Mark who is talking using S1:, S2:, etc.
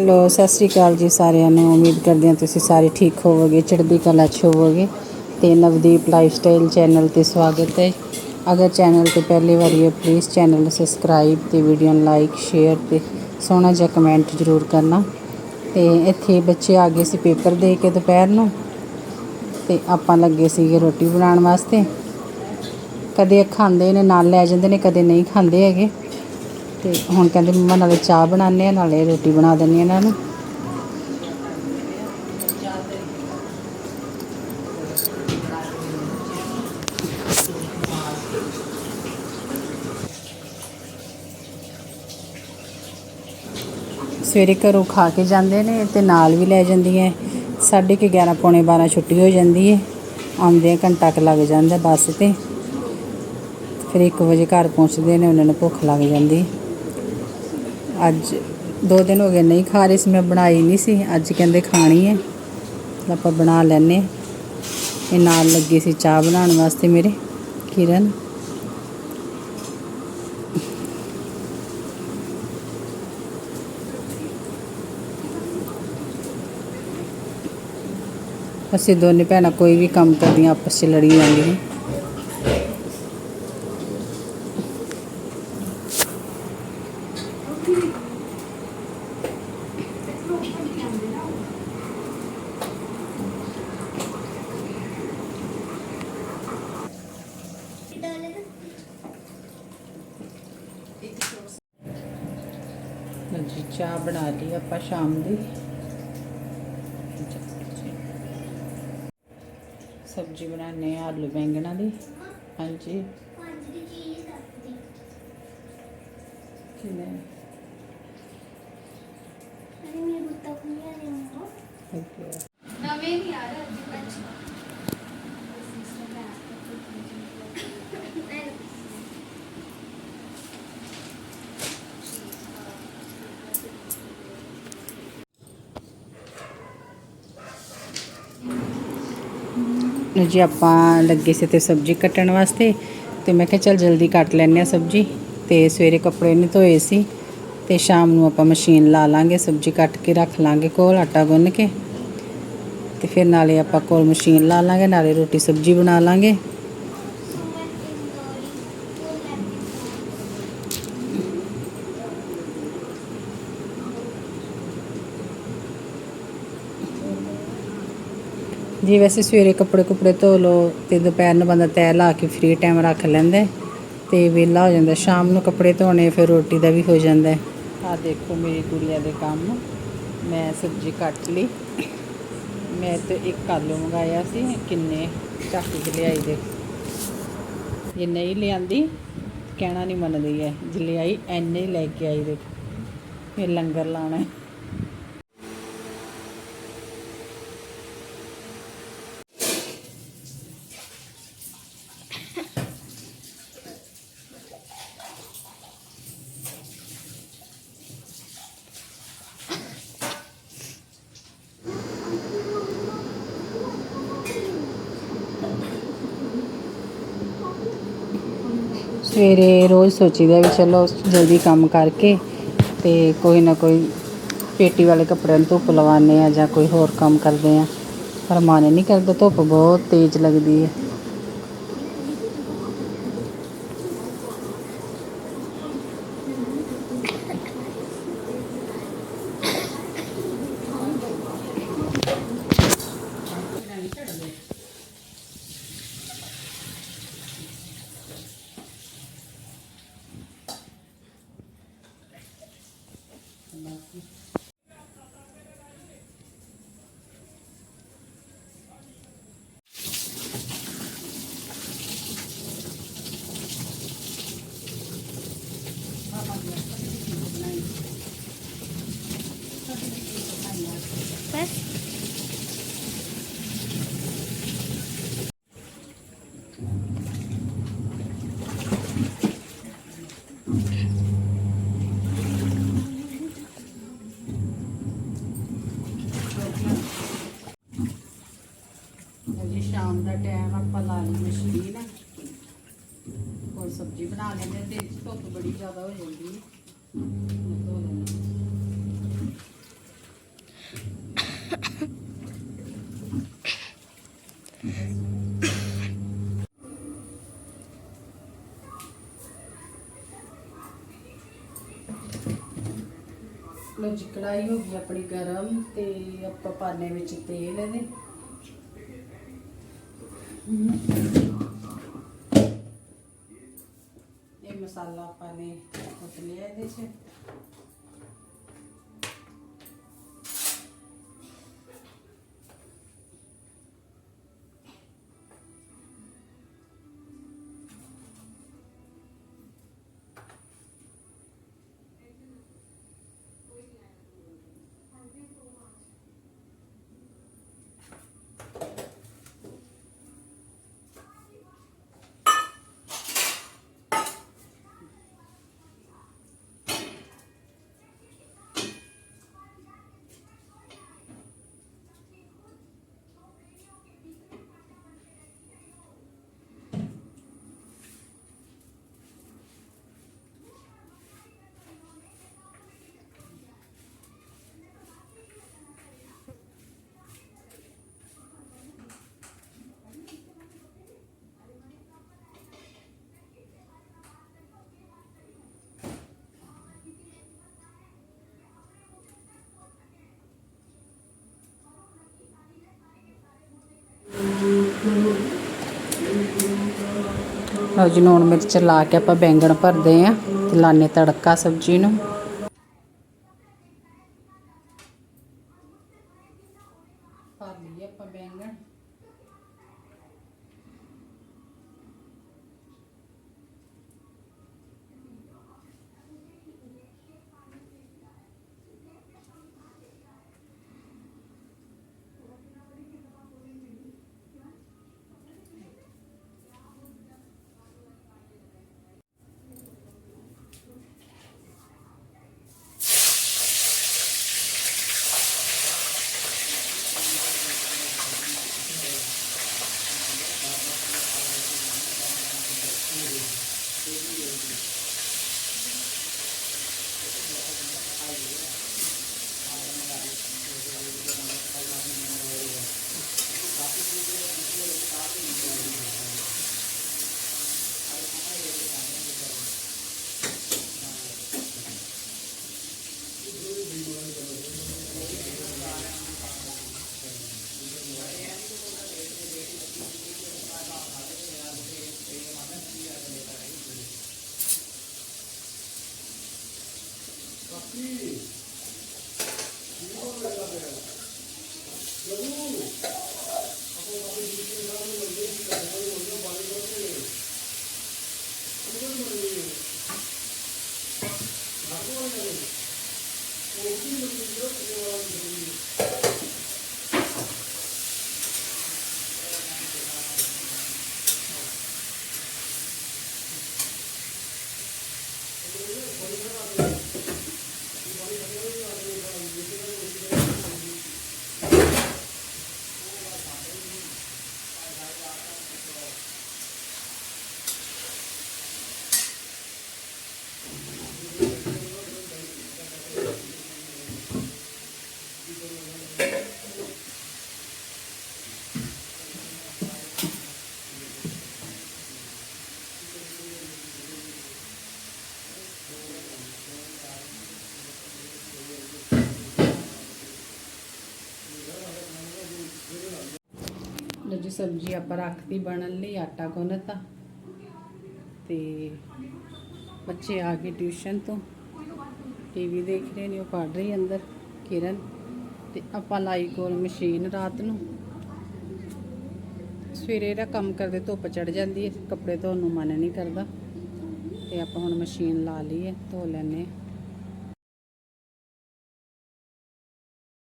S1: Hello Sat Sri ਅਕਾਲ ਜੀ ਸਾਰਿਆਂ ਨੂੰ। ਉਮੀਦ ਕਰਦੇ ਹਾਂ ਤੁਸੀਂ ਸਾਰੇ ਠੀਕ ਹੋਵੋਗੇ, ਚੜ੍ਹਦੀ ਕਲਾ 'ਚ ਹੋਵੋਗੇ ਤੇ ਨਵਦੀਪ ਲਾਈਫਸਟਾਈਲ ਚੈਨਲ ਤੇ ਸਵਾਗਤ ਹੈ। ਅਗਰ ਚੈਨਲ ਤੇ ਪਹਿਲੀ ਵਾਰੀ ਹੈ ਪਲੀਜ਼ ਚੈਨਲ ਨੂੰ ਸਬਸਕ੍ਰਾਈਬ ਤੇ ਵੀਡੀਓ ਨੂੰ ਲਾਈਕ ਸ਼ੇਅਰ ਤੇ ਸੋਹਣਾ ਜਿਹਾ ਕਮੈਂਟ ਜ਼ਰੂਰ ਕਰਨਾ। ਤੇ ਇੱਥੇ ਬੱਚੇ ਆ ਗਏ ਸੀ ਪੇਪਰ ਦੇ ਕੇ ਦੁਪਹਿਰ ਨੂੰ ਤੇ ਆਪਾਂ ਲੱਗੇ ਸੀਗੇ ਰੋਟੀ ਬਣਾਉਣ ਵਾਸਤੇ। ਕਦੇ ਖਾਂਦੇ ਨੇ, ਨਾਲ ਲੈ ਜਾਂਦੇ ਨੇ, ਕਦੇ ਨਹੀਂ ਖਾਂਦੇ ਹੈਗੇ। ਤੇ ਹੁਣ ਕਹਿੰਦੇ ਮੰਮਾ ਨਾਲੇ ਚਾਹ ਬਣਾਉਂਦੇ ਆ, ਨਾਲੇ ਰੋਟੀ ਬਣਾ ਦਿੰਦੇ ਆ ਇਹਨਾਂ ਨੂੰ। ਸਵੇਰੇ ਘਰੋਂ ਖਾ ਕੇ ਜਾਂਦੇ ਨੇ ਤੇ ਨਾਲ ਵੀ ਲੈ ਜਾਂਦੀਆਂ ਸਾਢੇ ਕੁ 11 ਪੌਣੇ 12 ਛੁੱਟੀ ਹੋ ਜਾਂਦੀ ਹੈ। ਆਉਂਦੇ ਘੰਟਾ ਕੁ ਲੱਗ ਜਾਂਦਾ ਬੱਸ ਤੇ। ਫਿਰ 1 ਵਜੇ ਘਰ ਪਹੁੰਚਦੇ ਨੇ, ਉਹਨਾਂ ਨੂੰ ਭੁੱਖ ਲੱਗ ਜਾਂਦੀ। ਅੱਜ ਦੋ ਦਿਨ ਹੋ ਗਏ ਨਹੀਂ ਖਾ ਰਹੀ ਸੀ, ਮੈਂ ਬਣਾਈ ਨਹੀਂ ਸੀ, ਅੱਜ ਕਹਿੰਦੇ ਖਾਣੀ ਹੈ। ਆਪਾਂ ਬਣਾ ਲੈਨੇ ਇਹ ਨਾਲ ਲੱਗੀ ਸੀ ਚਾਹ ਬਣਾਉਣ ਵਾਸਤੇ ਮੇਰੇ, ਕਿਰਨ। ਅਸੀਂ ਦੋਨੇ ਭੈਣਾਂ ਕੋਈ ਵੀ ਕੰਮ ਕਰਦੀਆਂ, ਆਪਸ 'ਚ ਲੜੀ ਜਾਂਦੀਆਂ ਹਾਂਜੀ ਚਾਹ ਬਣਾ ਲਈ ਆਪਾਂ ਸ਼ਾਮ ਦੀ। ਸਬਜ਼ੀ ਬਣਾਉਣੇ ਆ ਆਲੂ ਬੈਂਗਣਾ ਦੀ। ਹਾਂਜੀ। ਕਿਵੇਂ? ਲਓ ਜੀ, ਆਪਾਂ ਲੱਗੇ ਸੀ ਤੇ ਸਬਜ਼ੀ ਕੱਟਣ ਵਾਸਤੇ ਤੇ ਮੈਂ ਕਿਹਾ ਚੱਲ ਜਲਦੀ ਕੱਟ ਲੈਂਦੇ ਆ ਸਬਜ਼ੀ ਤੇ ਸਵੇਰੇ ਕੱਪੜੇ ਨਹੀਂ ਧੋਏ ਸੀ ਤੇ ਸ਼ਾਮ ਨੂੰ ਆਪਾਂ ਮਸ਼ੀਨ ਲਾ ਲਾਂਗੇ, ਸਬਜ਼ੀ ਕੱਟ ਕੇ ਰੱਖ ਲਾਂਗੇ ਕੋਲ ਆਟਾ ਗੁੰਨ ਕੇ ਤੇ ਫਿਰ ਨਾਲੇ ਆਪਾਂ ਕੋਲ ਮਸ਼ੀਨ ਲਾ ਲਾਂਗੇ, ਨਾਲੇ ਰੋਟੀ ਸਬਜ਼ੀ ਬਣਾ ਲਾਂਗੇ। ਜੀ ਵੈਸੇ ਸਵੇਰੇ ਕੱਪੜੇ ਕੁਪੜੇ ਧੋ ਲਓ ਤੇ ਦੁਪਹਿਰ ਨੂੰ ਬੰਦਾ ਤੈਅ ਲਾ ਕੇ ਫ੍ਰੀ ਟਾਈਮ ਰੱਖ ਲੈਂਦਾ ਹੈ ਤੇ ਵਿਹਲਾ ਹੋ ਜਾਂਦਾ ਸ਼ਾਮ ਨੂੰ ਕੱਪੜੇ ਧੋਣੇ, ਫਿਰ ਰੋਟੀ ਦਾ ਵੀ ਹੋ ਜਾਂਦਾ ਆ ਦੇਖੋ ਮੇਰੀ ਕੁੜੀਆਂ ਦੇ ਕੰਮ। ਮੈਂ ਸਬਜ਼ੀ ਕੱਟ ਲਈ। ਮੈਂ ਤੇ ਇੱਕ ਆਲੂ ਮੰਗਾਇਆ ਸੀ, ਕਿੰਨੇ ਚੱਕ ਕੇ ਲਿਆਈ ਦੇ। ਜੇ ਨਹੀਂ ਲਿਆਂਦੀ, ਕਹਿਣਾ ਨਹੀਂ ਮੰਨਦੀ ਹੈ। ਜੇ ਲਿਆਈ, ਐਨੇ ਲੈ ਕੇ ਆਈ ਦੇ। ਫਿਰ ਲੰਗਰ ਲਾਣਾ ਸਵੇਰੇ ਰੋਜ਼ ਸੋਚੀਦਾ ਵੀ ਚਲੋ ਜਲਦੀ ਕੰਮ ਕਰਕੇ ਅਤੇ ਕੋਈ ਨਾ ਕੋਈ ਪੇਟੀ ਵਾਲੇ ਕੱਪੜਿਆਂ ਨੂੰ ਧੁੱਪ ਲਵਾਉਂਦੇ ਹਾਂ ਜਾਂ ਕੋਈ ਹੋਰ ਕੰਮ ਕਰਦੇ ਹਾਂ ਪਰ ਮਨ ਨਹੀਂ ਕਰਦਾ, ਧੁੱਪ ਬਹੁਤ ਤੇਜ਼ ਲੱਗਦੀ ਹੈ
S2: ਬਸ
S1: ਸ਼ਾਮ ਦਾ ਟਾਈਮ ਆਪਾਂ ਲਾ ਲਈ ਮਸ਼ੀਨ ਕੋਈ ਸਬਜ਼ੀ ਬਣਾ ਲੈਂਦੇ ਤੇ ਧੁੱਪ ਬੜੀ ਜ਼ਿਆਦਾ ਹੋ ਜਾਂਦੀ ਹੈ। ਲੋ ਜੀ ਹੋ ਗਈ ਆਪਣੀ ਗਰਮ ਤੇ ਆਪਾਂ ਪਾਣੇ ਵਿੱਚ ਤੇਲ ਇਹਦੇ। ਇਹ ਮਸਾਲਾ ਆਪਾਂ ਨੇ ਕੁੱਟ ਲਓ ਜੀ, ਲੂਣ ਮਿਰਚ ਲਾ ਕੇ ਆਪਾਂ ਬੈਂਗਣ ਭਰਦੇ ਆ ਤੇ ਲਾਣੇ ਤੜਕਾ ਸਬਜ਼ੀ ਨੂੰ ਭਰ ਲਈਏ ਆਪਾਂ ਬੈਂਗਣ ਲਓ ਜੀ ਸਬਜ਼ੀ ਆਪਾਂ ਰੱਖਤੀ ਬਣਨ ਲਈ, ਆਟਾ ਗੁੰਨਤਾ ਤੇ ਬੱਚੇ ਆ ਗਏ ਟਿਊਸ਼ਨ ਤੋਂ। ਟੀਵੀ ਦੇਖ ਰਹੇ ਨੇ, ਉਹ ਪੜ ਰਹੀ ਅੰਦਰ, ਕਿਰਨ। ਤੇ ਆਪਾਂ ਲਾਈ ਕੋਲ ਮਸ਼ੀਨ ਰਾਤ ਨੂੰ। ਸਵੇਰੇ ਇਹਦਾ ਕੰਮ ਕਰਦੇ, ਧੁੱਪ ਚੜ ਜਾਂਦੀ ਹੈ, ਕੱਪੜੇ ਧੋਣ ਨੂੰ ਮਨ ਨਹੀਂ ਕਰਦਾ। ਤੇ ਆਪਾਂ ਹੁਣ ਮਸ਼ੀਨ ਲਾ ਲਈ ਹੈ ਧੋ ਲੈਨੇ ਹਾਂ।